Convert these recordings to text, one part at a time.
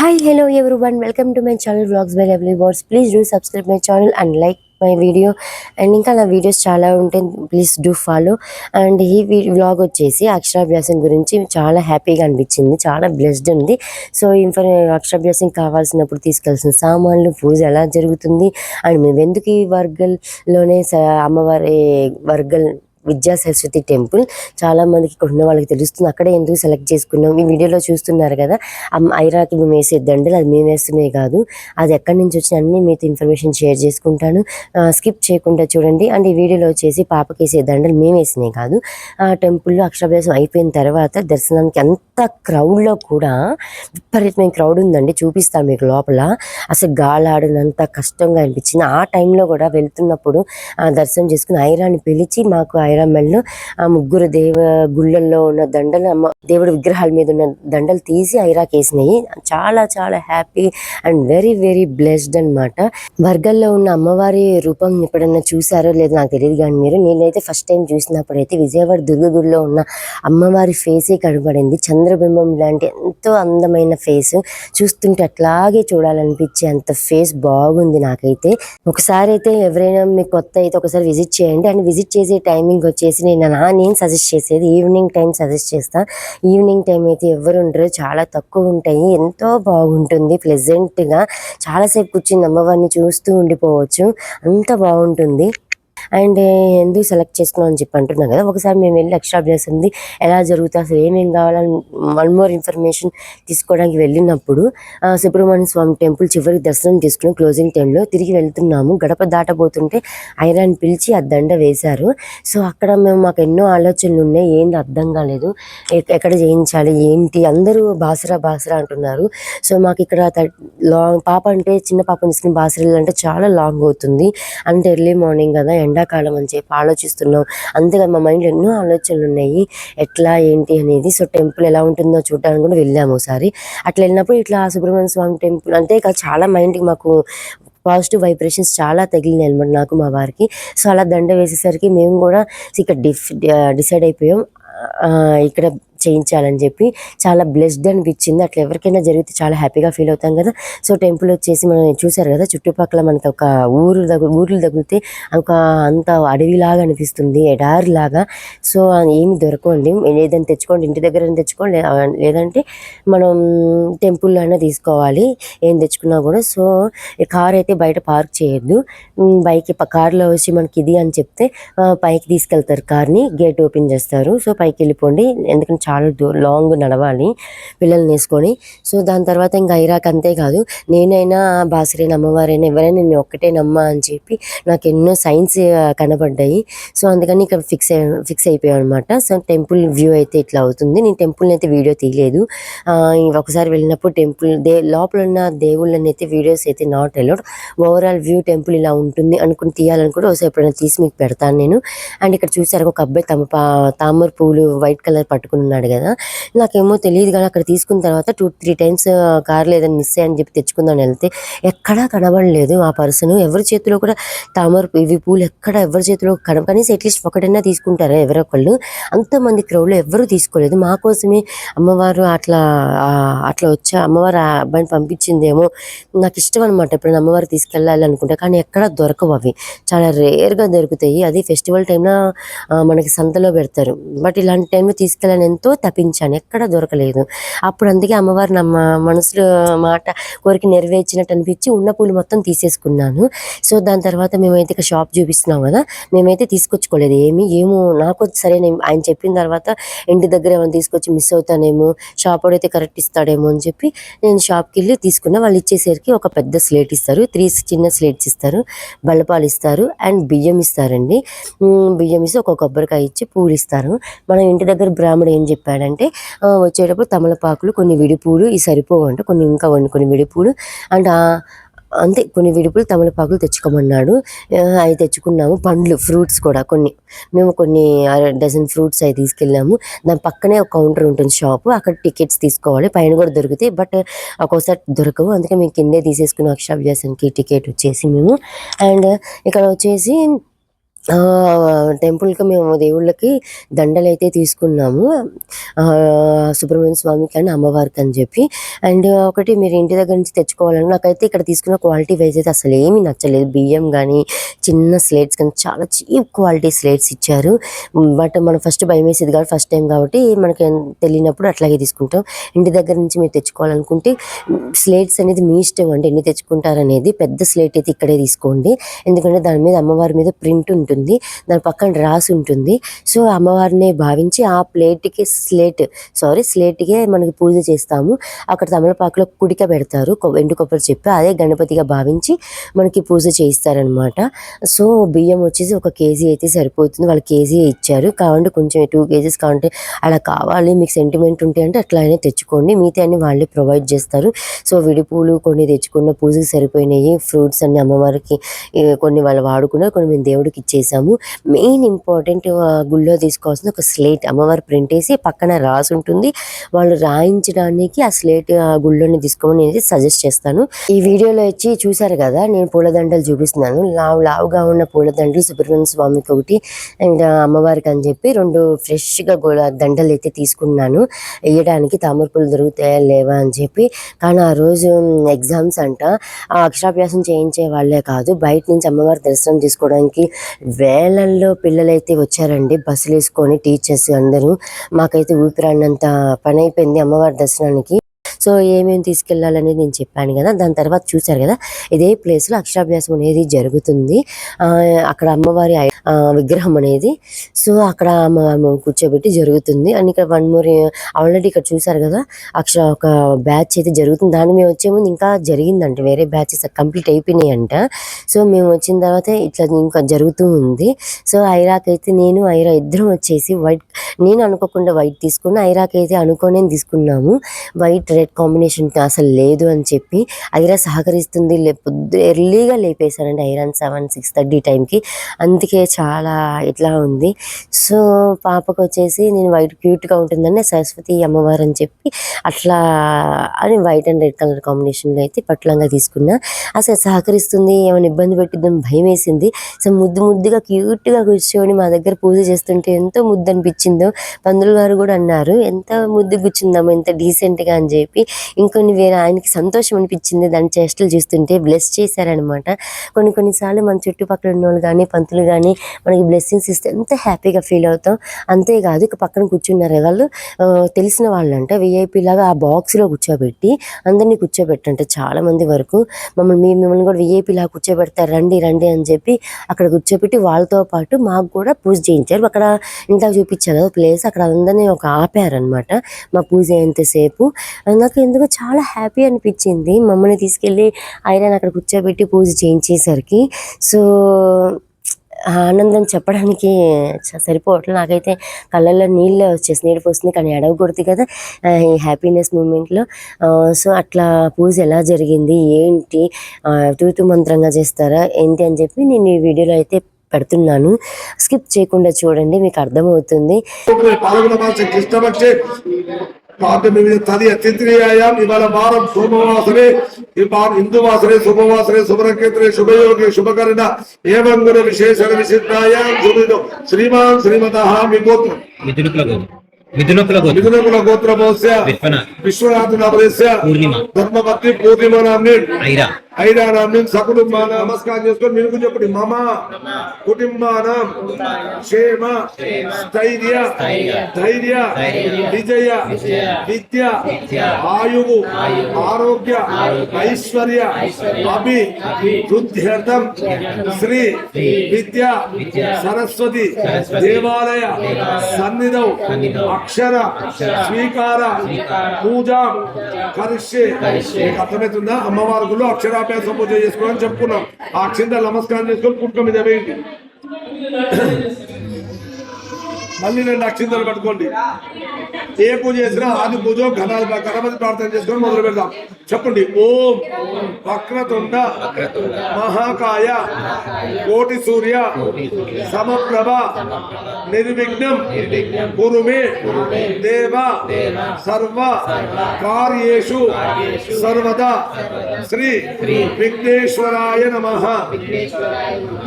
Hi hello one welcome to my channel blogs by lovely words please do subscribe my channel and like my video and ఇంకా నా videos చాలా ఉంటాయి please do follow and ఈ vlog వచ్చేసి అక్షరాభ్యాసం గురించి చాలా హ్యాపీగా అనిపించింది. చాలా బ్లెస్డ్ ఉంది. సో ఇన్ఫర్ అక్షరాభ్యాసం కావాల్సినప్పుడు తీసుకెళ్సిన సామాన్లు పూజ ఎలా జరుగుతుంది? అండ్ మేము ఎందుకు ఈ వర్గల్లోనే స- అమ్మవారి వర్గల్ విద్యా సరస్వతి టెంపుల్. చాలా మందికి ఇక్కడ ఉన్న వాళ్ళకి తెలుస్తుంది. అక్కడే ఎందుకు సెలెక్ట్ చేసుకున్నాం? ఈ వీడియోలో చూస్తున్నారు కదా. ఐరాకి మేము వేసే దండలు అది మేము వేస్తున్నాయి కాదు. అది ఎక్కడి నుంచి వచ్చిన అన్ని మీతో ఇన్ఫర్మేషన్ షేర్ చేసుకుంటాను. స్కిప్ చేయకుండా చూడండి. అండ్ ఈ వీడియోలో వచ్చేసి పాపకి వేసే దండలు మేము వేసినాయి కాదు. ఆ టెంపుల్లో అక్షరాభ్యాసం అయిపోయిన తర్వాత దర్శనానికి అంత క్రౌడ్లో కూడా విపరీతమైన క్రౌడ్ ఉందండి. చూపిస్తాను మీకు లోపల. అసలు గాలాడినంత కష్టంగా అనిపించింది. ఆ టైంలో కూడా వెళ్తున్నప్పుడు ఆ దర్శనం చేసుకుని ఐరాని పిలిచి మాకు ఐరామెల్లో ఆ ముగ్గురు దేవ గుళ్ళల్లో ఉన్న దండలు అమ్మ దేవుడి విగ్రహాల మీద ఉన్న దండలు తీసి ఐరాకి వేసినాయి. చాలా చాలా happy and very very blessed అన్నమాట. వర్గల్లో ఉన్న అమ్మవారి రూపం ఎప్పుడన్నా చూసారో లేదో నాకు తెలియదు కానీ మీరు నేనైతే ఫస్ట్ టైం చూసినప్పుడైతే విజయవాడ దుర్గగుడిలో ఉన్న అమ్మవారి ఫేసే కనబడింది. చంద్రబింబం లాంటి ఎంతో అందమైన ఫేస్. చూస్తుంటే అట్లాగే చూడాలనిపించే అంత ఫేస్ బాగుంది నాకైతే. ఒకసారి అయితే ఎవరైనా మీకు కొత్త అయితే ఒకసారి విజిట్ చేయండి. అండ్ విజిట్ చేసే టైమింగ్ వచ్చేసి నేను నా నేను సజెస్ట్ చేసేది ఈవినింగ్ టైం సజెస్ట్ చేస్తాను ఈవినింగ్ టైం అయితే ఎవరు ఉండరు చాలా తక్కువ ఉంటాయి. ఎంతో బాగుంటుంది ప్లెజెంట్గా చాలాసేపు కూర్చుని అమ్మవారిని చూస్తూ ఉండిపోవచ్చు. అంత బాగుంటుంది. అండ్ ఎందుకు సెలెక్ట్ చేసుకున్నాం అని చెప్పి అంటున్నాం కదా. ఒకసారి మేము వెళ్ళి అక్షరాభ్యాసం ఉంది. ఎలా జరుగుతుంది? అసలు ఏమేమి కావాలని వన్ మోర్ ఇన్ఫర్మేషన్ తీసుకోవడానికి వెళ్ళినప్పుడు సుబ్రహ్మణ్య స్వామి టెంపుల్ చివరికి దర్శనం చేసుకుని క్లోజింగ్ టైంలో తిరిగి వెళ్తున్నాము. గడప దాటబోతుంటే ఐరాన్ పిలిచి ఆ దండ వేశారు. సో అక్కడ మేము మాకు ఎన్నో ఆలోచనలు ఉన్నాయి. ఏంది అర్థం కాలేదు. ఎక్కడ చేయించాలి ఏంటి? అందరూ బాసరా బాసరా అంటున్నారు. సో మాకు ఇక్కడ లాంగ్ పాప అంటే చిన్న పాప తీసుకుని బాసరా అంటే చాలా లాంగ్ అవుతుంది. అంటే ఎర్లీ మార్నింగ్ కదా ఎండాకాలం అని చెప్పి ఆలోచిస్తున్నాం. అంతేగా మా మైండ్లో ఎన్నో ఆలోచనలు ఉన్నాయి. ఎట్లా ఏంటి అనేది. సో టెంపుల్ ఎలా ఉంటుందో చూడడానికి కూడా వెళ్ళాము ఒకసారి. అట్లా వెళ్ళినప్పుడు ఇట్లా సుబ్రహ్మణ్య స్వామి టెంపుల్ అంటే చాలా మైండ్కి మాకు పాజిటివ్ వైబ్రేషన్స్ చాలా తగిలినాయి అనమాట నాకు మా వారికి. సో అలా దండ వేసేసరికి మేము కూడా ఇక్కడ డిఫ్ డిసైడ్ అయిపోయాం. ఇక్కడ చేయించాలని చెప్పి చాలా బ్లెస్డ్ అనిపించింది. అట్లా ఎవరికైనా జరిగితే చాలా హ్యాపీగా ఫీల్ అవుతాం కదా. సో టెంపుల్ వచ్చేసి మనం చూసారు కదా చుట్టుపక్కల మనకి ఒక ఊరు దగ్గర ఊర్లు తగిలితే ఒక అంత అడవిలాగా అనిపిస్తుంది ఎడారిలాగా. సో ఏమి దొరకండి ఏదైనా తెచ్చుకోండి ఇంటి దగ్గర తెచ్చుకోండి. లేదంటే మనం టెంపుల్లో అయినా తీసుకోవాలి. ఏం తెచ్చుకున్నా కూడా. సో కార్ అయితే బయట పార్క్ చేయొద్దు. బైక్ కార్లో వచ్చి మనకి ఇది అని చెప్తే పైకి తీసుకెళ్తారు. కార్ని గేట్ ఓపెన్ చేస్తారు. సో పైకి వెళ్ళిపోండి. ఎందుకంటే చాలా దూ లాంగ్ నడవాలి పిల్లల్ని వేసుకొని సో దాని తర్వాత ఇంకా ఐరాక్ అంతే కాదు నేనైనా బాసరైన అమ్మవారైనా ఎవరైనా నేను ఒక్కటే నమ్మా అని చెప్పి నాకు ఎన్నో సైన్స్ కనబడ్డాయి. సో అందుకని ఇక్కడ ఫిక్స్ ఫిక్స్ అయిపోయాం అనమాట సో టెంపుల్ వ్యూ అయితే ఇట్లా అవుతుంది. నేను టెంపుల్ని అయితే వీడియో తీయలేదు. ఒకసారి వెళ్ళినప్పుడు టెంపుల్ దే లోపల ఉన్న దేవుళ్ళని అయితే వీడియోస్ అయితే not allowed. Overall view temple ఇలా ఉంటుంది అనుకుని తీయాలని కూడా ఒకసారి ఎప్పుడైనా తీసి మీకు పెడతాను నేను. అండ్ ఇక్కడ చూసారు ఒక అబ్బాయి తమ తామర పువ్వులు వైట్ కలర్ పట్టుకుని అన్నాడు కదా. నాకేమో తెలియదు కానీ అక్కడ తీసుకున్న తర్వాత టూ త్రీ టైమ్స్ కార్ లేదని మిస్ అయ్యని చెప్పి తెచ్చుకుందాం వెళ్తే ఎక్కడా కనబడలేదు ఆ పర్సన్. ఎవరి చేతిలో కూడా తామర ఇవి పూలు ఎక్కడ ఎవరి చేతిలో కన కనీసం అట్లీస్ట్ ఒకటైనా తీసుకుంటారా ఎవరొకళ్ళు అంతమంది క్రౌడ్లో ఎవరు తీసుకోలేదు. మా కోసమే అమ్మవారు అట్లా అట్లా వచ్చా అమ్మవారు ఆ అబ్బాయిని పంపించిందేమో నాకు ఇష్టం అనమాట ఎప్పుడైనా అమ్మవారు తీసుకెళ్ళాలి అనుకుంటా కానీ ఎక్కడ దొరకవు అవి. చాలా రేర్గా దొరుకుతాయి. అది ఫెస్టివల్ టైంలో మనకి సంతలో పెడతారు. బట్ ఇలాంటి టైంలో తీసుకెళ్ళాలని ఎంతో తపించాను ఎక్కడ దొరకలేదు. అప్పుడు అందుకే అమ్మవారు నా మనసులో మాట కోరిక నెరవేర్చినట్టు అనిపించి ఉన్న పూలు మొత్తం తీసేసుకున్నాను. సో దాని తర్వాత మేమైతే ఇక షాప్ చూపిస్తున్నాం కదా మేమైతే తీసుకొచ్చుకోలేదు. ఏమి ఏమో నాకు సరే నేను ఆయన చెప్పిన తర్వాత ఇంటి దగ్గర ఏమైనా తీసుకొచ్చి మిస్ అవుతానేమో షాప్ అయితే కరెక్ట్ ఇస్తాడేమో అని చెప్పి నేను షాప్కి వెళ్ళి తీసుకున్న. వాళ్ళు ఇచ్చేసరికి ఒక పెద్ద స్లేట్ ఇస్తారు. త్రీ చిన్న స్లేట్స్ ఇస్తారు. బల్లపాలు ఇస్తారు. అండ్ బియ్యం ఇస్తారండి. బియ్యం ఇస్తే ఒక కొబ్బరికాయ ఇచ్చి పూలు ఇస్తారు. మనం ఇంటి దగ్గర బ్రాహ్మడు ఏం చెప్పాడంటే వచ్చేటప్పుడు తమలపాకులు కొన్ని విడిపూలు ఈ సరిపోవు అంటే కొన్ని ఇంకా కొన్ని కొన్ని విడిపూలు అండ్ అంతే కొన్ని విడుపులు తమలపాకులు తెచ్చుకోమన్నాడు. అవి తెచ్చుకున్నాము. పండ్లు ఫ్రూట్స్ కూడా కొన్ని. మేము కొన్ని అర- డజన్ ఫ్రూట్స్ అవి తీసుకెళ్ళాము. దాని పక్కనే ఒక కౌంటర్ ఉంటుంది షాపు. అక్కడ టికెట్స్ తీసుకోవాలి. పైన కూడా దొరుకుతాయి. బట్ ఒక్కోసారి దొరకవు. అందుకే మేము కిందే తీసేసుకున్నాం అక్షాభ్యాసానికి టికెట్ వచ్చేసి మేము. అండ్ ఇక్కడ వచ్చేసి టెంపుల్‌కి మేము దేవుళ్ళకి దండలు అయితే తీసుకున్నాము. సుబ్రహ్మణ్య స్వామికి అండ్ అమ్మవారికి అని చెప్పి. అండ్ ఒకటి మీరు ఇంటి దగ్గర నుంచి తెచ్చుకోవాలని నాకైతే ఇక్కడ తీసుకున్న క్వాలిటీ వైస్ అయితే అసలు ఏమీ నచ్చలేదు. బియ్యం కానీ చిన్న స్లేట్స్ కానీ చాలా చీప్ క్వాలిటీ స్లేట్స్ ఇచ్చారు. బట్ మనం ఫస్ట్ భయమేసేది కాబట్టి ఫస్ట్ టైం కాబట్టి మనకి తెలియనప్పుడు అట్లాగే తీసుకుంటాం. ఇంటి దగ్గర నుంచి మీరు తెచ్చుకోవాలనుకుంటే స్లేట్స్ అనేది మీ ఇష్టం అండి ఎన్ని తెచ్చుకుంటారనేది. పెద్ద స్లేట్ అయితే ఇక్కడే తీసుకోండి. ఎందుకంటే దాని మీద అమ్మవారి మీద ప్రింట్ ఉంటుంది. దాని పక్కన రాసి ఉంటుంది. సో, అమ్మవారిని భావించి ఆ ప్లేట్‌కి స్లేట్ సారీ స్లేట్‌కే మనకి పూజ చేస్తాము. అక్కడ తమలపాకులో కుడిక పెడతారు. ఎండు కొబ్బరి చెప్పి అదే గణపతిగా భావించి మనకి పూజ చేయిస్తారనమాట. సో, బియ్యం వచ్చేసి ఒక కేజీ అయితే సరిపోతుంది. వాళ్ళు కేజీ ఇచ్చారు. కావండి కొంచెం టూ కేజీస్ కావంటే అలా కావాలి మీకు సెంటిమెంట్ ఉంటే అంటే అట్లా అయినా తెచ్చుకోండి. మిగతాయన్ని వాళ్ళే ప్రొవైడ్ చేస్తారు. సో, విడి పూలు కొన్ని తెచ్చుకున్న పూజకి సరిపోయినాయి ఫ్రూట్స్ అన్ని అమ్మవారికి కొన్ని వాళ్ళు వాడుకున్నారు. కొన్ని మేము దేవుడికి చేసాము మెయిన్ ఇంపార్టెంట్ గుళ్ళో తీసుకోవాల్సిన ఒక స్లేట్ అమ్మవారి ప్రింట్ వేసి పక్కన రాసి ఉంటుంది. వాళ్ళు రాయించడానికి ఆ స్లేట్ ఆ గుళ్ళోని తీసుకోమని అనేది సజెస్ట్ చేస్తాను. ఈ వీడియోలో వచ్చి చూసారు కదా! నేను పూలదండలు చూపిస్తున్నాను. లావు లావుగా ఉన్న పూలదండలు సుబ్రహ్మణ్య స్వామికి ఒకటి అండ్ అమ్మవారికి అని చెప్పి రెండు ఫ్రెష్‌గా దండలు అయితే తీసుకున్నాను. వేయడానికి తామర పూలు దొరుకుతాయా లేవా అని చెప్పి. కానీ ఆ రోజు ఎగ్జామ్స్ అంట. అక్షరాభ్యాసం చేయించే వాళ్ళే కాదు బయట నుంచి అమ్మవారి దర్శనం చేసుకోవడానికి వేలల్లో పిల్లలైతే వచ్చారండి. బస్సులేసుకొని టీచర్స్ అందరూ. మాకైతే ఊపిరానంత పని అయిపోయింది అమ్మవారి దర్శనానికి. సో, ఏమేమి తీసుకెళ్ళాలనేది నేను చెప్పాను కదా దాని తర్వాత చూసారు కదా ఇదే ప్లేస్‌లో అక్షరాభ్యాసం అనేది జరుగుతుంది. అక్కడ అమ్మవారి విగ్రహం అనేది. సో, అక్కడ మ కూర్చోబెట్టి జరుగుతుంది. అండ్ ఇక్కడ వన్ మోర్ ఆల్రెడీ ఇక్కడ చూసారు కదా అక్షర ఒక బ్యాచ్ అయితే జరుగుతుంది. దాన్ని మేము వచ్చే ముందు ఇంకా జరిగిందంట. వేరే బ్యాచెస్ కంప్లీట్ అయిపోయినాయి అంట సో, మేము వచ్చిన తర్వాత ఇట్లా ఇంకా జరుగుతూ ఉంది. సో, ఐరాక్ అయితే నేను, ఐరా ఇద్దరం వచ్చేసి వైట్ నేను అనుకోకుండా వైట్ తీసుకున్నా. అయితే అనుకోనే తీసుకున్నాము. వైట్, రెడ్ కాంబినేషన్ అసలు లేదు అని చెప్పి ఐరా సహకరిస్తుంది లే పొద్దు ఎర్లీగా లేపేశానండి ఐరాని 7, 6:30 టైంకి. అందుకే చాలా ఇట్లా ఉంది. సో, పాపకు వచ్చేసి నేను వైట్ క్యూట్‌గా ఉంటుందని సరస్వతి అమ్మవారు అని చెప్పి అట్లా అని వైట్ అండ్ రెడ్ కలర్ కాంబినేషన్‌లో అయితే పట్టులంగా తీసుకున్నా. అసలు సహకరిస్తుంది ఏమైనా ఇబ్బంది పెట్టిద్దని భయమేసింది. సో, ముద్దు ముద్దుగా క్యూట్‌గా కూర్చొని మా దగ్గర పూజ చేస్తుంటే ఎంతో ముద్దనిపించిందో పందులు గారు కూడా అన్నారు. ఎంత ముద్దు కూర్చుందాము ఇంత డీసెంట్‌గా అని చెప్పి. ఇంకొన్ని వేరే ఆయనకి సంతోషం అనిపించింది దాని చేష్టలు చూస్తుంటే. బ్లెస్ చేశారనమాట. కొన్ని కొన్ని సార్లు మన చుట్టుపక్కల ఉన్నోళ్ళు కానీ పంతులు కానీ మనకి బ్లెస్సింగ్స్ ఇస్తే ఎంత హ్యాపీగా ఫీల్ అవుతాం. అంతేకాదు ఇక పక్కన కూర్చున్నారు వాళ్ళు ఆహ్, తెలిసిన వాళ్ళంట. వీఐపీలాగా ఆ బాక్స్‌లో కూర్చోబెట్టి అందరినీ కూర్చోబెట్టంటే చాలా మంది వరకు. మమ్మల్ని మీ మిమ్మల్ని కూడా వీఐపీలాగా కూర్చోబెడతారు రండి, రండి అని చెప్పి అక్కడ కూర్చోబెట్టి వాళ్ళతో పాటు మాకు కూడా పూజ చేయించారు. అక్కడ ఇంత చూపించారు ప్లేస్ అక్కడ అందరినీ ఒక ఆపారనమాట. మా పూజ అయ్యేంతసేపు. నాకు ఎందుకో చాలా హ్యాపీ అనిపించింది. మమ్మల్ని తీసుకెళ్ళి ఆయన అక్కడ కూర్చోబెట్టి పూజ చేయించేసరికి. సో, ఆనందం చెప్పడానికి సరిపోవట్లేదు. నాకైతే కళ్ళల్లో నీళ్ళు వచ్చేసి నీళ్ళు పోస్తుంది కానీ ఎడవకూడదు కదా! ఈ హ్యాపీనెస్ మూమెంట్‌లో. సో, అట్లా పూజ ఎలా జరిగింది? ఏంటి? తూతు మంత్రంగా చేస్తారా? ఏంటి అని చెప్పి నేను ఈ వీడియోలో అయితే పెడుతున్నాను. స్కిప్ చేయకుండా చూడండి మీకు అర్థమవుతుంది. తదియ తిత్రియాయాం ఇవాళ వారం సోమవాసరే ఇవాళ హిందువాసరే శుభవాసరే శుభనక్షత్రే శుభయోగే శుభకరణ ఏవం గుణ విశేషణ శ్రీమాన్ శ్రీమతః మిథునకుల మిథునకుల గోత్రమోస్య పూర్ణిమ. ధర్మపత్ని పూర్ణిమ నామ్ని. ఐరా. ఐరా నామ్ని సకుటుంబాన నమస్కారం చేసుకొని మీరు కూడా చెప్పండి. మమ కుటుంబానం క్షేమ స్థైర్య ధైర్య విజయ విద్య ఆయువు ఆరోగ్య ఐశ్వర్య అభి వృద్ధ్యర్థం శ్రీ విద్య సరస్వతి దేవాలయ సన్నిధౌ అక్షర స్వీకార పూజ కరిష్యే. మీకు అర్థమవుతుందా? అమ్మవారి గుళ్ళు అభ్యాసం పూజ చేసుకోవాలని చెప్పుకున్నాం. ఆ క్షింద నమస్కారం చేసుకొని పుట్టుక మీద వేయండి. మళ్ళీ రెండు అక్షింతలు పట్టుకోండి. ఏ పూజ చేసినా ఆది పూజ ఘన గణపతి ప్రార్థన చేసుకొని మొదలు పెడదాం. చెప్పండి ఓం వక్రతుండ మహాకాయ కోటి సూర్య సమప్రభ నిర్విఘ్నం గురుమే దేవ సర్వ కార్యేషు సర్వదా శ్రీ విఘ్నేశ్వరాయ నమ.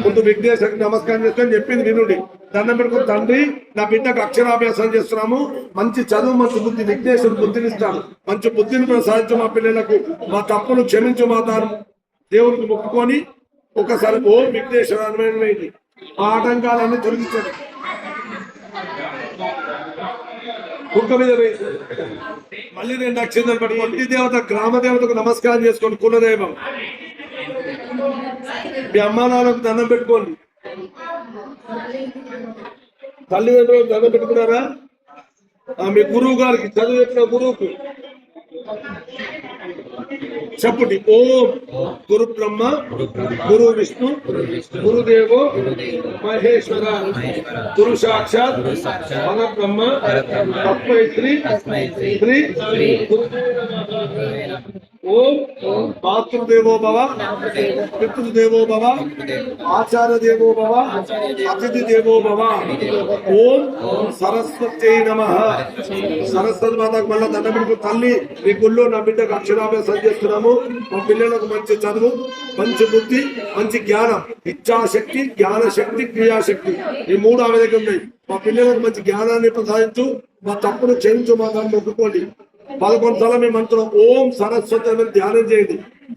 ముందు విఘ్నేశ్వరికి నమస్కారం చేసుకొని చెప్పింది వినుండి. దండం పెట్టుకుని తండ్రి నా బిడ్డకు అక్షరాభ్యాసం చేస్తున్నాము. మంచి చదువు మంచి బుద్ధి విఘ్నేశ్వరు బుద్ధినిస్తాను మంచి బుద్ధిని ప్రసాదించు మా పిల్లలకు. మా తప్పులు క్షమించు మా తాను దేవునికి మొక్కుకొని ఒకసారి ఓ విఘ్నేశ్వర అనుమైనది ఆ ఆటంకాలన్నీ తొలగించండి కుక్క మీద వేసి మళ్ళీ రెండు అక్షంతలు పట్టుకోండి దేవత గ్రామ దేవతకు నమస్కారం చేసుకోండి కులదైవం. మీ అమ్మానాన్నకు దండం పెట్టుకోండి. తల్లిదండ్రులు చదువు పెట్టుకున్నారా ఆ, మీ గురువు గారికి చదువు చెప్పిన గురువుకు. చెప్పండి ఓం గురు బ్రహ్మ గురు విష్ణు గురుదేవో మహేశ్వర గురు సాక్షాత్ పరబ్రహ్మ తస్మై శ్రీ శ్రీ ఓం మాతృదేవో భవ పితృదేవో భవ ఆచార్య దేవో భవ అతిథి దేవో భవ. ఓం సరస్వతి నమ. సరస్వతి మాతకు మళ్ళా దండం తల్లి మీ గుళ్ళో నా బిడ్డకు అక్షరాభ్యాసం చేస్తున్నాము. మా పిల్లలకు మంచి చదువు మంచి బుద్ధి మంచి జ్ఞానం ఇచ్చాశక్తి జ్ఞాన శక్తి క్రియాశక్తి. ఈ మూడు ఆమె దగ్గర ఉన్నాయి. మా పిల్లలకు మంచి జ్ఞానాన్ని ప్రసాదించు మా తప్పును క్షమించు మా దాన్ని ఒప్పుకోండి పదకొండు సార్లు మీ మంత్రం ఓం సరస్వతి అని ధ్యానం చేయండి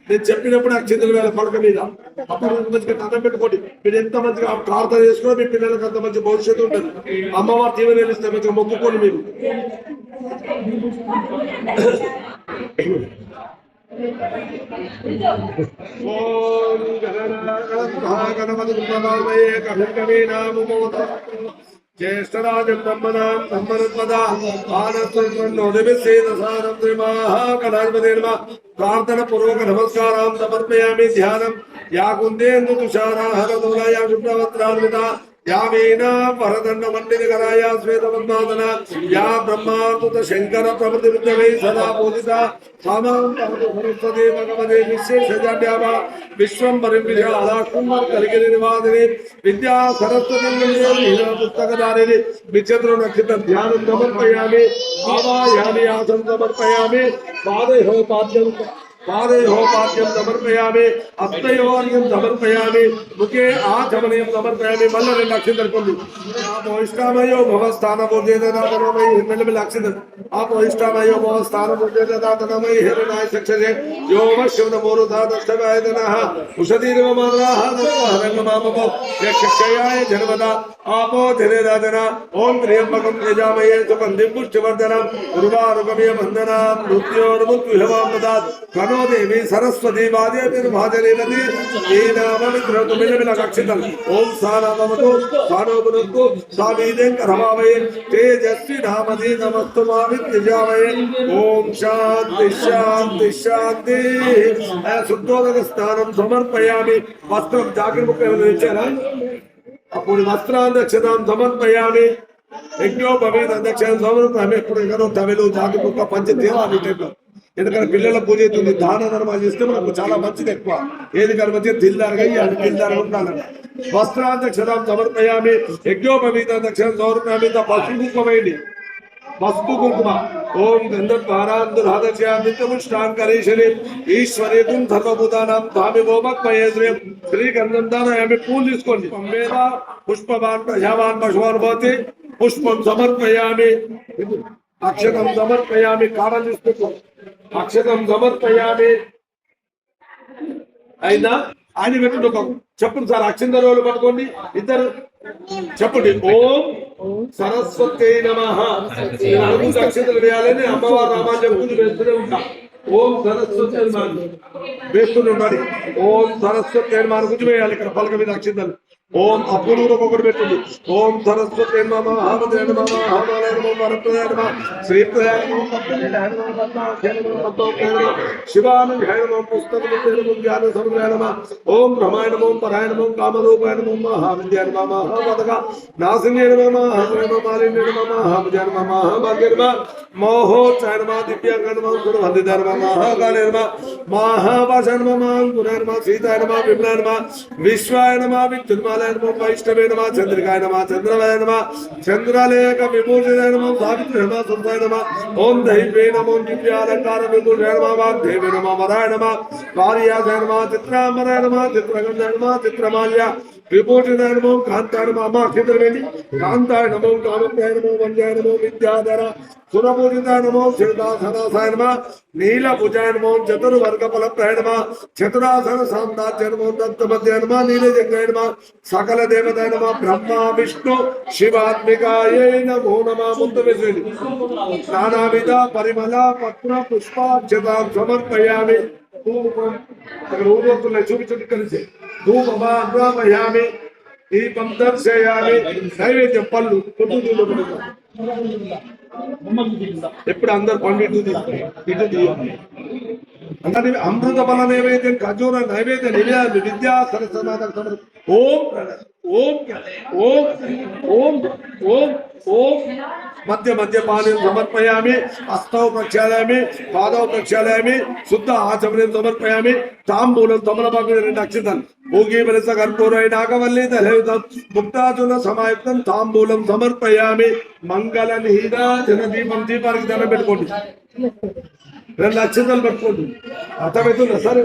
నేను చెప్పినప్పుడు అక్షంతలు వేల పడక మీద అప్పుడు మంచిగా దండం పెట్టుకోండి మీరు ఎంత మంచిగా ప్రార్థన చేసుకున్నా మీ పిల్లలకు అంత మంచి భవిష్యత్తు ఉంటుంది అమ్మవారి దీవెనలు ఇస్తే మంచిగా మొక్కుకోండి మీరు ఓం గణపతి గణపతి కవినామోద జ్యేష్ఠరాజం బ్రహ్మణాం బ్రహ్మణత్వదా ఆనత్వన్నోదభిసేదసారం శ్రీమహాకళాధిపతి నమ ప్రార్థన పూర్వక యావేనా సమర్పయామి ధ్యానం యా కుందేందు తుషారాహరదోలయా యా వరదండ మండిరకరాయ శ్వేతపద్మాదన. యా బ్రహ్మాతుత శంకర ప్రభృతి విద్యవై సదా పూజిత సామాం తమతు సరస్వతి భగవదే విశ్వేషజాడ్యామ విశ్వం పరివిషాలాకుంభర్ కలిగి నివాదిని. విద్యా సరస్వతి లీలా పుస్తకదారిని విచిత్ర నక్షత్ర ధ్యానం సమర్పయామి. ఆవాయామి ఆసం సమర్పయామి. పాదయోపాద్యం पादेहोपाद्यं समर्पयामि अत्तयोर्यं समर्पयामि मुखे आचमनीयं समर्पयामि मल्लरेण्ड अक्षिदर्पल्लि आप वैष्णवयो भव स्थानबोधे ददातनमयि हिरण्यमिल अक्षिदर आप वैष्णवयो भव स्थानबोधे ददातनमयि हिरणाय सक्षसे यो वश्यवनमोरुधा दष्टवाय दनः उषधीर्वमराः दत्तहरङ्गमामको यक्षक्षयाय जनवदा आपो धीरेराधना ओम त्र्यंबकं यजामहे सुगन्धिं पुष्टिवर्धनं। उर्वारुगमय बन्धनां मृत्योर्मुक्तिहवां ददात्। వందనాం దేవి సరస్వతి వాదేవి భాజనేనది ఈ నామమిత్రతు మిలమిల కక్షితం ఓం సానామవతు సానోపునత్తు స్వామీదేం రమావయే తేజస్వి నామధి నమస్తు మావిద్యావయే ఓం శాంతి శాంతి శాంతి. శుద్ధోదక స్నానం సమర్పయామి. వస్త్రం జాగ్రత్త ఇచ్చారా? అప్పుడు వస్త్రాందక్షతాం సమర్పయామి. యజ్ఞోపవేద అధ్యక్ష సమర్పణ ఎప్పుడు ఎక్కడో తమిళ జాగ్రత్త పంచ తీరాలి టైంలో ఎందుకంటే పిల్లల పూజ అవుతుంది దాన ధర్మాలు చేస్తే మనకు చాలా మంచిది ఎక్కువ. ఏది కానీ మంచిగా దిల్దారుగా అయ్యాలి దిల్దారుగా ఉండాలంట వస్త్రాంతక్షరం సమర్పయామి యజ్ఞోపవీత సమర్పయామి ఇంత పసుపు కుంకుమ పసుపు కుంకుమ. ఓం గంధద్వారాంధ్రాదశ్యామిత్యముష్టాంకరేశ్వరి ఈశ్వరేతుం సర్వభూతానం తామి ఓమక్మయే శ్రీం శ్రీ గంధం దానయామి పూలు తీసుకోండి. మీద పుష్పవాన్ ప్రజావాన్ పశువాన్ భవతి పుష్పం సమర్పయామి అక్షతం సమర్పయామి కారం తీసుకుంటాం అక్షతం సమర్పయామి. అయిందా? ఆయన పెట్టుకుంటే ఒక చెప్పండి సార్ అక్షంత రోజులు పట్టుకోండి. ఇద్దరు చెప్పండి. ఓం సరస్వతి నమ. అక్షంతలు వేయాలని అమ్మవారు రామాన్ని చెప్పుకుంటూ వేస్తూనే ఉంటా. ఓం సరస్వతి వేస్తూనే ఉండాలి ఓం సరస్వతి అని మన గురించి వేయాలి ఇక్కడ పలక మీద అక్షంతలు. ഓം അപൂർവ പകർന്നു ഓം സരസ്വതി നമ ഹരദേ നമ ഹരദേ നമ വരദേ നമ ശ്രീപ്രേ ശിവാന ഹൈനമോ പുസ്തകമോ ജ്ഞാന സർവേ നമ ഓം ബ്രഹ്മായ നമോ പരായ നമോ കാമരൂപായ നമോ മഹാവിദ്യ നമ മഹാപതക നാസിന്യ നമ മഹാസന നമ മാലിന്യ നമ മഹാവിദ്യ നമ മഹാഭാഗ്യ നമ മോഹോ ചായ നമ ദിവ്യാംഗ നമ ഗുരുവന്ദിത നമ മഹാകാല നമ మోహోత్సాయ నమ దివ్యాంగ నమ సీతాయ నమ విమ్లాయ నమ విశ్వాయ నమ విద్యున్మాలాయ నమ వైష్ణవే నమ చంద్రికాయ నమ చంద్రవయ నమ చంద్రాలేక విభూషితాయ నమ సావిత్రి నమ సంతాయ నమ ఓం దైవే నమో దివ్యాలంకార విభూషాయ నమ నమ వరాయ నమ నమ చిత్రాంబరాయ నమ నమ చిత్రమాల్య విభూషితాయ నమో కాంతాయ నమ అమ్మ అక్షితమేంటి కాంతాయ నమో కామత్యాయ నమో వంద్యాయ నమో విద్యాధర సురపూజితాయ నమో క్షీరదాసనాసాయ నమ నీలభుజాయ నమో చతుర్వర్గ ఫలప్రాయ నమ చతురాసన సామ్రాజ్య నమో దత్తమధ్యాయ నమ నీలజంగాయ నమ సకల దేవతాయ నమ బ్రహ్మ విష్ణు శివాత్మికాయ నమో నమ. ముందు వేసేది నానావిధ పరిమళ పత్ర పుష్పాక్షతాం సమర్పయామి ధూపం అక్కడ ఊరుతున్నాయి చూపించండి కలిసి. ధూపమాగ్రమయామి దీపం దర్శయామి. నైవేద్యం పళ్ళు పొద్దు ఎప్పుడు అందరు పండిట్టు ఇటు తీ- ఇటు తీయాలి అమృత బల నైవేద్యం ఖజూర నైవేద్యం నివేదాలు విద్యా సరస్వనాథ సమర్ ఓం ప్రణవ, ఓం ఓం ఓం ఓం ఓం. మధ్య మధ్య పానీయం సమర్పయామి హస్తౌ ప్రక్షాళయామి పాదౌ ప్రక్షాళయామి శుద్ధ ఆచమనం సమర్పయామి తాంబూలం తమలపాకు రెండు అక్షితం భోగి మనస కర్పూరై నాగవల్లి తలయుతం ముక్తాజుల సమాయుక్తం తాంబూలం సమర్పయామి. మంగళ నిహిత జన దీపం దీపానికి దండం పెట్టుకోండి. రెండు అక్షతలు పెట్టుకోండి. అర్థమవుతుందా? సరే.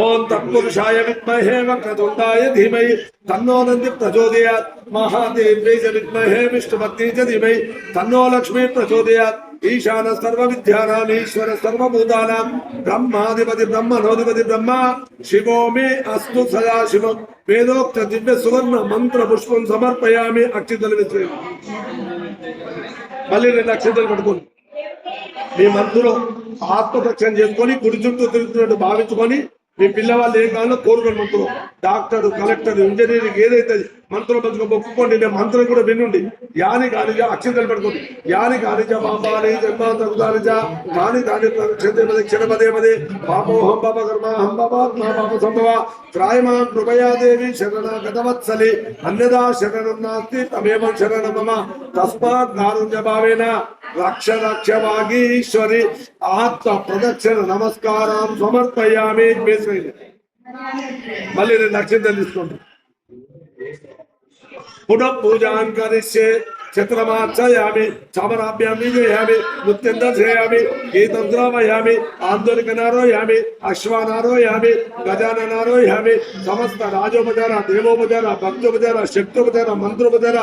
ఓం తత్పురుషాయ విద్మహే వక్రతుండాయ ధీమై తన్నో నంది ప్రచోదయాత్ మహాదేవ్యై చ విద్మహే విష్ణుపత్ని చ ధీమై తన్నో లక్ష్మీ ప్రచోదయాత్ ఈశాన సర్వ విద్యానాం ఈశ్వర సర్వభూతానాం బ్రహ్మాధిపతి బ్రహ్మణోధిపతి బ్రహ్మ శివో మే అస్తు సదాశివం వేదోక్త దివ్య సువర్ణ మంత్ర పుష్పం సమర్పయామి అక్షితలు విశ్వ మళ్ళీ రెండు అక్షితలు పట్టుకోండి. మీ మందులో ఆత్మరక్షణ చేసుకొని గుడి చుట్టూ తిరుగుతున్నట్టు భావించుకొని మీ పిల్లవాళ్ళు ఏం కావాలో కోరుకోండి డాక్టర్ కలెక్టర్ ఇంజనీరింగ్ ఏదైతే మంత్రులు మంచిగా మొక్కుకోండి నేను మంత్రం కూడా వినుండి యాని గారిజ అక్షంతలు పెట్టుకోండి. యాని కానిజ బాబాని జన్మాంతరు కానిజ కాని కాని క్షణపదే క్షణపదే పదే పాపోహం పాప కర్మాహం పాపాత్మా పాప సంభవ త్రాయమాన్ కృపయాదేవి శరణ గతవత్సలి. అన్యదా శరణం నాస్తి తమేవ శరణం మమ. తస్మాత్ నారుణ్య భావేన. రక్ష రక్ష వాగీశ్వరి ఆత్మ ప్రదక్షిణ నమస్కారం సమర్పయామి మళ్ళీ నేను అక్షంతలు తీసుకోండి పునః పూజాన్ కరిష్యే చిత్రమార్చయామి చమరాభ్యామి చేయామి నృత్యం దర్శయామి గీతం శ్రావయామి ఆందోళికనారోయామి అశ్వానారోయామి గజాననారోయామి సమస్త రాజోపచార దేవోపచార భక్తోపచార శక్తోపచార మంత్రోపచార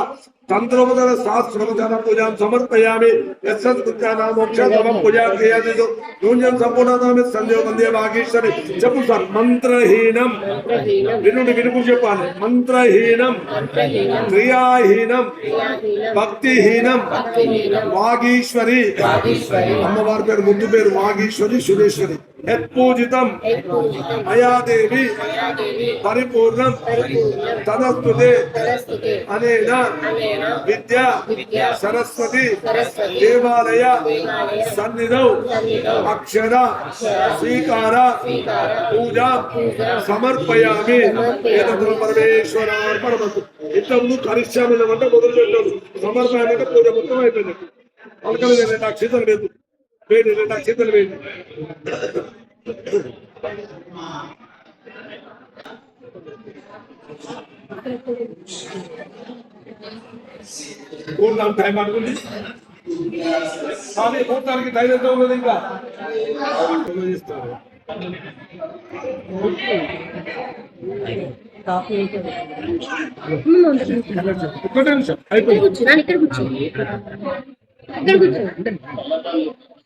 తంత్రోపచార శాస్త్రోపచార పూజాం సమర్పయామి. పూజా సందేవ వందే వాగీశ్వరి చెప్పు సార్ మంత్రహీనం. వినుడి వినుకు చెప్పాలి. మంత్రహీనం. క్రియాహీనం. భక్తిహీనం. వాగీశ్వరి. అమ్మవారి పేరు ముందు పేరు వాగీశ్వరి సురేశ్వరి. యత్పూజితం. మయాదేవి. పరిపూర్ణం. తనస్తుతే. అనేన. విద్య. సరస్వతి. దేవాలయ. సన్నిధౌ. అక్షర. స్వీకార. పూజ. సమర్పయామి. ఏదో పరమేశ్వరార్పణమస్తు. ఇంతకుముందు కరిష్యామిలం అంటే మొదలు పెట్టాడు సమర్పయామి అంటే పూజ మొత్తం అయిపోయింది. పలకలు రెండు అక్షితలు లేదు. వేడి రెండు అక్షితలు వేడి పూర్ణం టైం అనుకుంది కానీ పూర్తానికి ధైర్యంతో ఉన్నది ఇంకా ఇస్తారు. ఒక్క నిమిషం అయిపోయింది కూర్చో నాన్న ఇక్కడ కూర్చో ఇక్కడ కూర్చో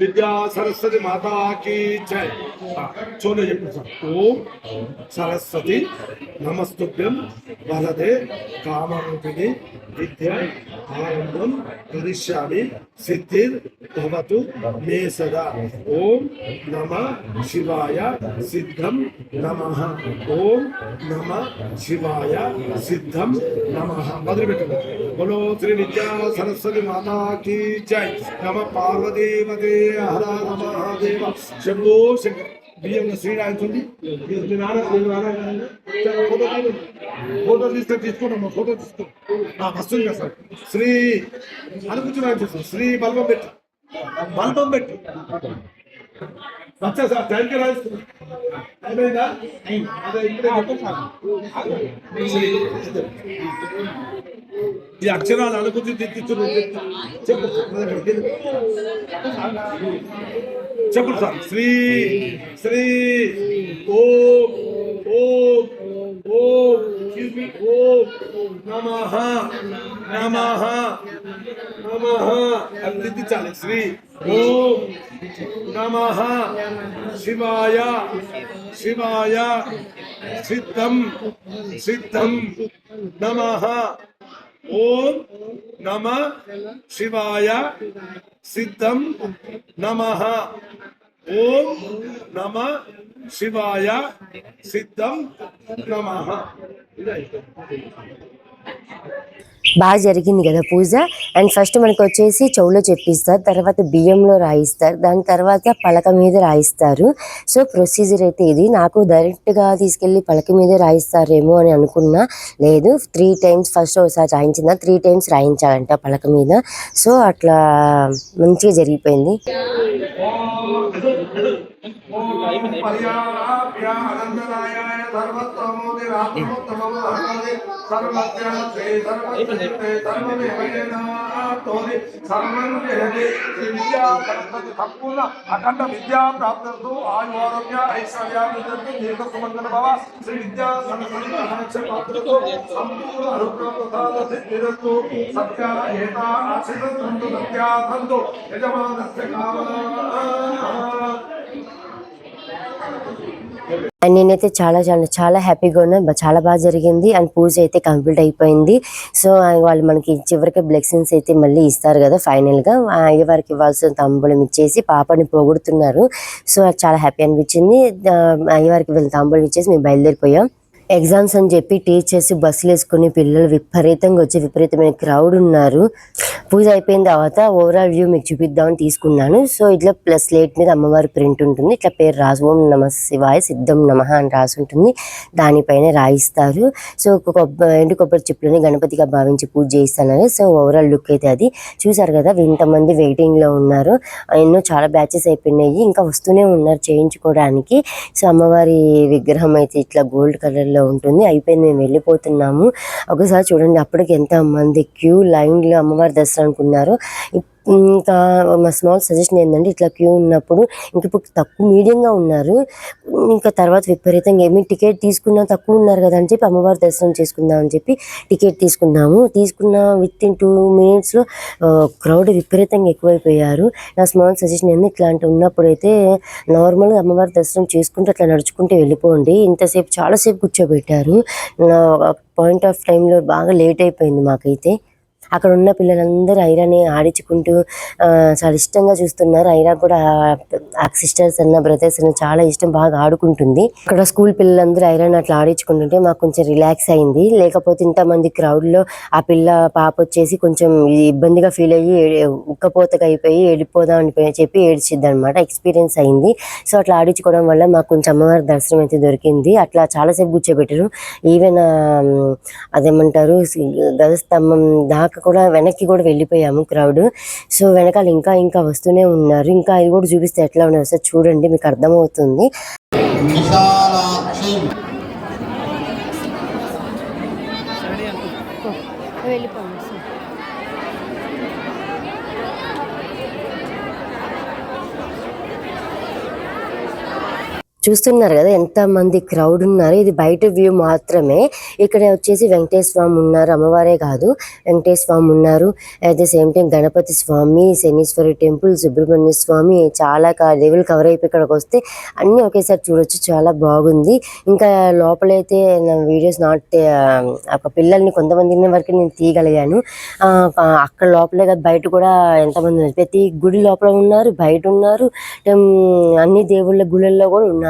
విద్యా సరస్వతి మాతాకి జై. చోలో చెప్పండి సార్ ఓం సరస్వతి నమస్తుభ్యం వరదే కామరూపిణి విద్య ఆనందం కరిష్యామి సిద్ధిర్ భవతు మే సదా. ఓం నమ శివాయ సిద్ధం నమ. ఓం నమ శివాయ సిద్ధం నమ. మొదలుపెట్టండి బలో శ్రీ విద్యా సరస్వతి మాతాకి జై. నమ పార్వదేవతే హర నమ దేవ శంభో శంకర్ బియ్యంలో శ్రీరాయించండి మీ నాన్న ఫోటో తీస్తే తీసుకుంటాం ఫోటో తీసుకో వస్తుంది కదా సార్. శ్రీ అనుకుంటున్నా రాయించేస్తాం శ్రీ బల్బం పెట్టి బల్బం పెట్టి వచ్చా సార్ థ్యాంక్ యూ అయిపోయిందా అదే. శ్రీ ఈ అక్షరాలు అనుభూతి దిద్దిచ్చు చెప్పు. చెప్పు సార్. శ్రీ శ్రీ ఓ ఓ ఓ ఓ నమ నమ నమ అని దిద్దించాలి శ్రీ ఓ నమ శివాయ శివాయ సిద్ధం సిద్ధం నమ ఓం నమ శివాయ సిద్ధం నమ ఓం నమ శివాయ సిద్ధం నమ బాగా జరిగింది కదా పూజ. అండ్ ఫస్ట్ మనకి వచ్చేసి చెవులో చెప్పిస్తారు తర్వాత బియ్యంలో రాయిస్తారు దాని తర్వాత పలక మీద రాయిస్తారు. సో ప్రొసీజర్ అయితే ఇది. నాకు డైరెక్ట్గా తీసుకెళ్ళి పలక మీద రాయిస్తారేమో అని అనుకున్నా. లేదు త్రీ టైమ్స్ ఫస్ట్ ఒకసారి రాయించిన త్రీ టైమ్స్ రాయించాలంట పలక మీద. సో అట్లా మంచిగా జరిగిపోయింది. అనంతరాయాయ సర్వోత్తమోదిరాత్మోత్తమోహరే సర్వత్యాత్రే సర్వత్రే సర్వం జయతే విద్యా సంపూర్ణ అఖండ విద్యా ప్రాప్తస్తు ఆయురారోగ్య ఐశ్వర్యాభివృద్ధి దీర్ఘ సుమంగళ భవ శ్రీ విద్యా సరస్వతి మహాక్ష సంపూర్ణ అనుగ్రహ సిద్ధిరస్తు సత్య ఏతా సత్యాధంతు యజమానస్య కామనా అండ్ నేనైతే చాలా చాలా చాలా హ్యాపీగా ఉన్నా చాలా బాగా జరిగింది. అండ్ పూజ అయితే కంప్లీట్ అయిపోయింది. సో వాళ్ళు మనకి చివరికి బ్లెస్సింగ్స్ అయితే మళ్ళీ ఇస్తారు కదా ఫైనల్గా అయ్యవారికి ఇవ్వాల్సిన తాంబూలం ఇచ్చేసి పాపని పోగొడుతున్నారు. సో అది చాలా హ్యాపీ అనిపించింది. అయ్యవారికి వీళ్ళు తాంబూలం ఇచ్చేసి మేము బయలుదేరిపోయాం. ఎగ్జామ్స్ అని చెప్పి టీచర్స్ బస్సులు వేసుకుని పిల్లలు విపరీతంగా వచ్చి విపరీతమైన క్రౌడ్ ఉన్నారు. పూజ అయిపోయిన తర్వాత ఓవరాల్ వ్యూ మీకు చూపిద్దామని తీసుకున్నాను. సో ఇట్లా ప్లస్ స్లేట్ మీద అమ్మవారి ప్రింట్ ఉంటుంది. ఇట్లా పేరు రాసు ఓం నమ శివాయ సిద్ధం నమ అని రాసి ఉంటుంది. దానిపైన రాయిస్తారు. సో కొబ్బరి ఎండు కొబ్బరి చెప్పులని గణపతిగా భావించి పూజ చేయిస్తున్నారు సో ఓవరాల్ లుక్ అయితే అది. చూసారు కదా ఇంతమంది వెయిటింగ్లో ఉన్నారు. ఎన్నో చాలా బ్యాచెస్ అయిపోయినాయి. ఇంకా వస్తూనే ఉన్నారు చేయించుకోవడానికి. సో అమ్మవారి విగ్రహం అయితే ఇట్లా గోల్డ్ కలర్ లో ఉంటుంది. అయిపోయింది మేము వెళ్ళిపోతున్నాము. ఒకసారి చూడండి అప్పటికి ఎంత మంది క్యూ లైన్లో అమ్మవారి దసరా అనుకున్నారు. ఇంకా మా స్మాల్ సజెషన్ ఏంటంటే ఇట్లా క్యూ ఉన్నప్పుడు ఇంక ఇప్పుడు తక్కువ మీడియంగా ఉన్నారు. ఇంకా తర్వాత విపరీతంగా ఏమి టికెట్ తీసుకున్నా తక్కువ ఉన్నారు కదా అని చెప్పి అమ్మవారి దర్శనం చేసుకుందాం అని చెప్పి టికెట్ తీసుకున్నాము. తీసుకున్న విత్ ఇన్ టూ మినిట్స్లో క్రౌడ్ విపరీతంగా ఎక్కువైపోయారు. నా స్మాల్ సజెషన్ ఏంది ఇట్లాంటి ఉన్నప్పుడు అయితే నార్మల్గా అమ్మవారి దర్శనం చేసుకుంటూ అట్లా నడుచుకుంటూ వెళ్ళిపోండి. ఇంతసేపు చాలాసేపు కూర్చోబెట్టారు. నా పాయింట్ ఆఫ్ టైంలో బాగా లేట్ అయిపోయింది మాకైతే. అక్కడ ఉన్న పిల్లలందరూ ఐరాని ఆడించుకుంటూ చాలా ఇష్టంగా చూస్తున్నారు. ఐరా కూడా సిస్టర్స్ అన్న బ్రదర్స్ అన్న చాలా ఇష్టం బాగా ఆడుకుంటుంది. అక్కడ స్కూల్ పిల్లలందరూ ఐరాన్ అట్లా ఆడించుకుంటుంటే మాకు కొంచెం రిలాక్స్ అయింది. లేకపోతే ఇంతమంది క్రౌడ్లో ఆ పిల్ల పాప వచ్చేసి కొంచెం ఇబ్బందిగా ఫీల్ అయ్యి ఉక్కపోతగా అయిపోయి ఏడిపోదాం అని చెప్పి ఏడ్చిద్ది అనమాట ఎక్స్పీరియన్స్ అయింది. సో అట్లా ఆడించుకోవడం వల్ల మాకు కొంచెం అమ్మవారి దర్శనం అయితే దొరికింది. అట్లా చాలాసేపు కూర్చోబెట్టారు. ఈవెన్ అదేమంటారు గజస్తంభం దాకా కూడా వెనక్కి కూడా వెళ్ళిపోయాము క్రౌడ్. సో వెనకాల ఇంకా ఇంకా వస్తూనే ఉన్నారు. ఇంకా ఇది కూడా చూపిస్తే ఎట్లా ఉన్నారు? సార్ చూడండి మీకు అర్థమవుతుంది. విశాలాక్షి. చూస్తున్నారు కదా ఎంత మంది క్రౌడ్ ఉన్నారు. ఇది బయట వ్యూ మాత్రమే. ఇక్కడ వచ్చేసి వెంకటేశ్వర స్వామి ఉన్నారు. అమ్మవారే కాదు. వెంకటేశ్వర స్వామి ఉన్నారు. At the same time Ganapati Swamy Shanishwari temple Subrahmanya Swamy చాలా క- దేవుళ్ళు కవర్ అయిపోయి ఇక్కడికి వస్తే అన్ని ఒకేసారి చూడొచ్చు. చాలా బాగుంది. ఇంకా లోపలైతే నా వీడియోస్ నాట్ ఒక పిల్లల్ని కొంతమంది వరకు నేను తీయగలిగాను. అక్కడ లోపలే కాదు బయట కూడా ఎంతమంది ప్రతి గుడి లోపల ఉన్నారు బయట ఉన్నారు. అన్ని దేవుళ్ళ గుళ్ళల్లో కూడా ఉన్నారు.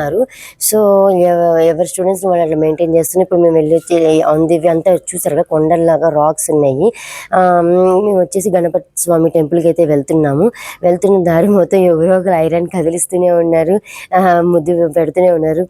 సో ఎవ- ఎవరి స్టూడెంట్స్ వాళ్ళు అట్లా మెయింటైన్ చేస్తున్నారు. ఇప్పుడు మేము వెళ్ళి ఆన్ ది అంతా చూసారు కదా కొండల్లాగా రాక్స్ ఉన్నాయి. మేము వచ్చేసి గణపతి స్వామి టెంపుల్కి అయితే వెళ్తున్నాము. వెళ్తున్న దారి మొత్తం ఎవరో ఒకరు ఐరన్ కదిలిస్తూనే ఉన్నారు. ముద్దు పెడుతూనే ఉన్నారు.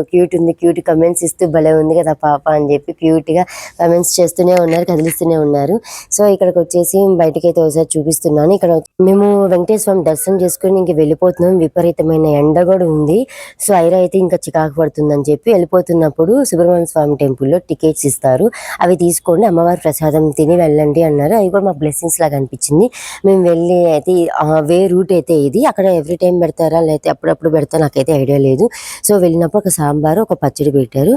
క్యూట్ ఉంది క్యూట్ కమెంట్స్ ఇస్తూ భలే ఉంది కదా పాప అని చెప్పి క్యూట్గా కమెంట్స్ చేస్తూనే ఉన్నారు కదిలిస్తూనే ఉన్నారు. సో ఇక్కడికి వచ్చేసి బయటకి అయితే ఒకసారి చూపిస్తున్నాను. ఇక్కడ మేము వెంకటేశ్వర స్వామి దర్శనం చేసుకుని ఇంక వెళ్ళిపోతున్నాం. విపరీతమైన ఎండ కూడా ఉంది. సో ఐరా అయితే ఇంకా చికాకు పడుతుందని చెప్పి వెళ్ళిపోతున్నప్పుడు సుబ్రహ్మణ్య స్వామి టెంపుల్లో టికెట్స్ ఇస్తారు. అవి తీసుకోండి అమ్మవారి ప్రసాదం తిని వెళ్ళండి అన్నారు. అవి కూడా మా బ్లెస్సింగ్స్ లాగా అనిపించింది. మేము వెళ్ళి అయితే వే రూట్ అయితే ఇది. అక్కడ ఎవ్రీ టైం పెడతారా? లేకపోతే అప్పుడప్పుడు పెడతా? నాకైతే ఐడియా లేదు. సో వెళ్ళినప్పుడు ఒక సాంబారు ఒక పచ్చడి పెట్టారు.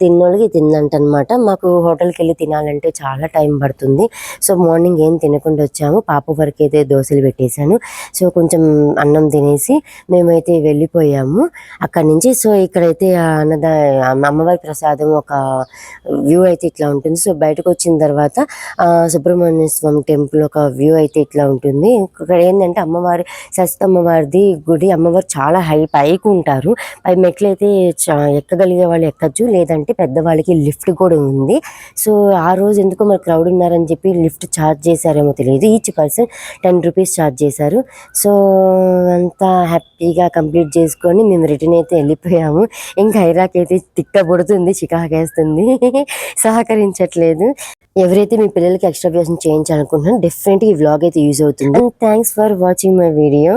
తిన్నోళ్ళకి తిందంటనమాట మాకు హోటల్కి వెళ్ళి తినాలంటే చాలా టైం పడుతుంది. సో మార్నింగ్ ఏం తినకుండా వచ్చాము. పాప వరకు అయితే దోశలు పెట్టేశాను. సో కొంచెం అన్నం తినేసి మేమైతే వెళ్ళిపోయాము. అక్కడి నుంచి. సో ఇక్కడైతే అన్నద అమ్మవారి ప్రసాదం ఒక వ్యూ అయితే ఇట్లా ఉంటుంది. సో బయటకు వచ్చిన తర్వాత సుబ్రహ్మణ్య స్వామి టెంపుల్ ఒక వ్యూ అయితే ఇట్లా ఉంటుంది. ఇక్కడ ఏంటంటే అమ్మవారి సస్త అమ్మవారిది గుడి అమ్మవారు చాలా హై పైకి ఉంటారు. పై మెట్లు అయితే చా- ఎక్కగలిగే వాళ్ళు ఎక్కచ్చు. లేదంటే పెద్దవాళ్ళకి లిఫ్ట్ కూడా ఉంది. సో ఆ రోజు ఎందుకో మరి క్రౌడ్ ఉన్నారని చెప్పి లిఫ్ట్ ఛార్జ్ చేశారేమో తెలియదు. Each person ten rupees charge చేశారు. సో అంతా హ్యాపీగా కంప్లీట్ చేసుకొని మేము రిటర్న్ అయితే వెళ్ళిపోయాము. ఇంకా ఐరాక్ అయితే తిక్క పుడుతుంది చికాకేస్తుంది. సహకరించట్లేదు. ఎవరైతే మీ పిల్లలకి ఎక్స్ట్రా వ్యాసం చేయించాలనుకుంటున్నారో డెఫినెట్గా ఈ వ్లాగ్ అయితే యూజ్ అవుతుంది. Thanks for watching my video